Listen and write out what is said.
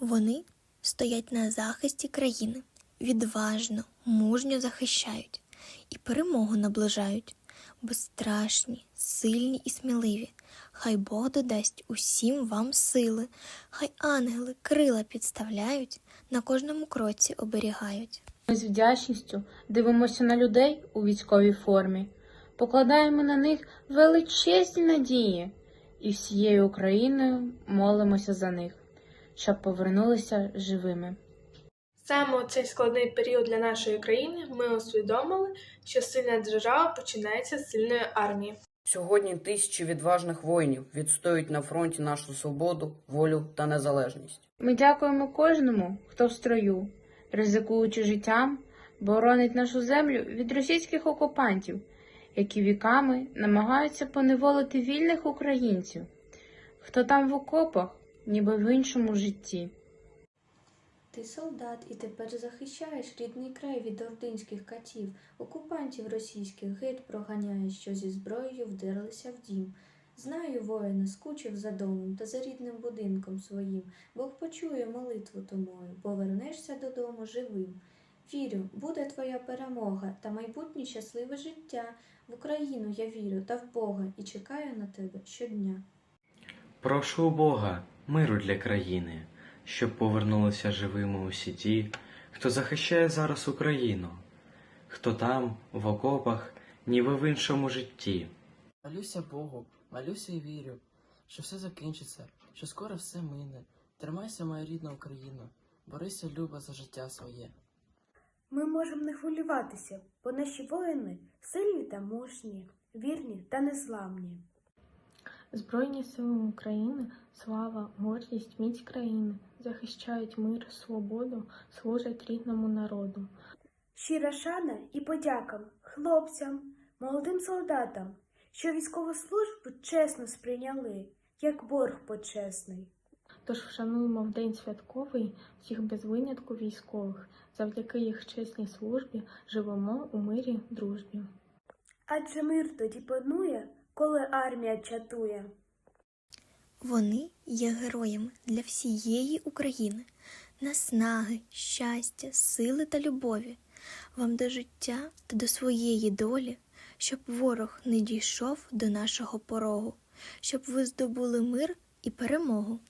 Вони стоять на захисті країни, відважно, мужньо захищають і перемогу наближають. Безстрашні, сильні і сміливі. Хай Бог додасть усім вам сили, хай ангели крила підставляють, на кожному кроці оберігають. Ми з вдячністю дивимося на людей у військовій формі, покладаємо на них величезні надії і всією Україною молимося за них, щоб повернулися живими. Саме у цей складний період для нашої країни ми усвідомили, що сильна держава починається з сильної армії. Сьогодні тисячі відважних воїнів відстоюють на фронті нашу свободу, волю та незалежність. Ми дякуємо кожному, хто в строю, ризикуючи життям, боронить нашу землю від російських окупантів, які віками намагаються поневолити вільних українців, хто там в окопах, ніби в іншому житті. Ти солдат і тепер захищаєш рідний край від ординських катів, окупантів російських геть проганяєш, що зі зброєю вдерлися в дім. Знаю, воїна, скучив за домом та за рідним будинком своїм. Бог почує молитву томою, повернешся додому живим. Вірю, буде твоя перемога та майбутнє щасливе життя. В Україну я вірю та в Бога і чекаю на тебе щодня. Прошу Бога миру для країни, щоб повернулися живими усі ті, хто захищає зараз Україну, хто там, в окопах, ніби в іншому житті. Молюся Богу, молюся і вірю, що все закінчиться, що скоро все мине. Тримайся, моя рідна Україна, борися, люба, за життя своє. Ми можемо не хвилюватися, бо наші воїни сильні та мужні, вірні та незламні. Збройні сили України, слава, гордість, міць країни захищають мир, свободу, служать рідному народу. Щира шана і подяка хлопцям, молодим солдатам, що військову службу чесно сприйняли, як борг почесний. Тож вшануємо в день святковий всіх без винятку військових. Завдяки їх чесній службі живемо у мирі, дружбі. Адже мир тоді панує, коли армія чатує. Вони є героями для всієї України, наснаги, щастя, сили та любові, вам до життя та до своєї долі, щоб ворог не дійшов до нашого порогу, щоб ви здобули мир і перемогу.